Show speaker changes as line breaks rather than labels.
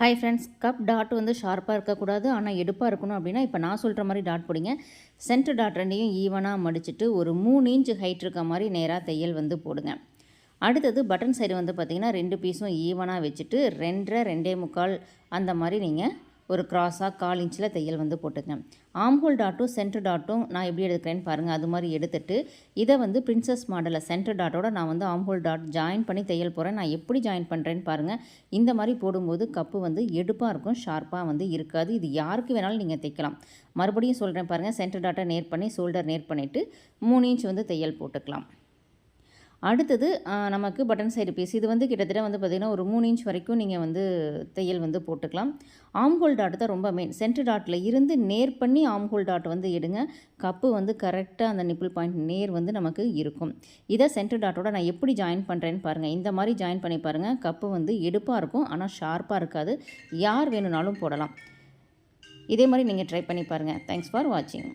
Hi friends cup dot வந்து ஷார்ப்பாக இருக்கக்கூடாது ஆனால் எடுப்பாக இருக்கணும் அப்படின்னா இப்போ நான் சொல்கிற மாதிரி டாட் போடுங்க. சென்டர் டாட் ரெண்டையும் ஈவனாக மடிச்சுட்டு ஒரு மூணு இன்ச் ஹைட் இருக்க மாதிரி நேராக தையல் வந்து போடுங்க. அடுத்தது பட்டன் சைடு வந்து பார்த்திங்கன்னா ரெண்டு பீஸும் ஈவனாக வச்சுட்டு ரெண்டரை ரெண்டே முக்கால் அந்த மாதிரி நீங்கள் ஒரு க்ராஸாக கால் இன்ச்சில் தையல் வந்து போட்டுக்கேன் ஆம்ஹோல் டாட்டும் சென்டர் டாட்டும் நான் எப்படி எடுக்கிறேன்னு பாருங்கள் அது மாதிரி எடுத்துட்டு இதை வந்து பிரின்சஸ் மாடலில் சென்டர் டாட்டோட நான் வந்து ஆம்ஹோல் டாட் ஜாயின் பண்ணி தையல் போகிறேன் நான் எப்படி ஜாயின் பண்ணுறேன்னு பாருங்கள் இந்த மாதிரி போடும்போது கப்பு வந்து எடுப்பாக இருக்கும் ஷார்ப்பாக வந்து இருக்காது. இது யாருக்கு வேணாலும் நீங்கள் தைக்கலாம். மறுபடியும் சொல்கிறேன் பாருங்கள் சென்டர் டாட்டை நேர் பண்ணி ஷோல்டர் நேர் பண்ணிவிட்டு மூணு இன்ச் வந்து தையல் போட்டுக்கலாம். அடுத்தது நமக்கு பட்டன் சைடு பீஸ் இது வந்து கிட்டத்தட்ட வந்து பார்த்திங்கன்னா ஒரு மூணு இன்ச் வரைக்கும் நீங்கள் வந்து தையல் வந்து போட்டுக்கலாம். ஆம்ஹோல் டாட் தான் ரொம்ப மெயின் சென்டர் டாட்டில் இருந்து நேர் பண்ணி ஆம்ஹோல் டாட் வந்து எடுங்க. கப்பு வந்து கரெக்டாக அந்த நிப்பிள் பாயிண்ட் நேர் வந்து நமக்கு இருக்கும். இதை சென்டர் டாட்டோட நான் எப்படி ஜாயின் பண்ணுறேன்னு பாருங்கள் இந்த மாதிரி ஜாயின் பண்ணி பாருங்கள் கப்பு வந்து எடுப்பாக இருக்கும் ஆனால் ஷார்ப்பாக இருக்காது. யார் வேணும்னாலும் போடலாம். இதே மாதிரி நீங்கள் ட்ரை பண்ணி பாருங்கள் தேங்க்ஸ் ஃபார் வாட்சிங்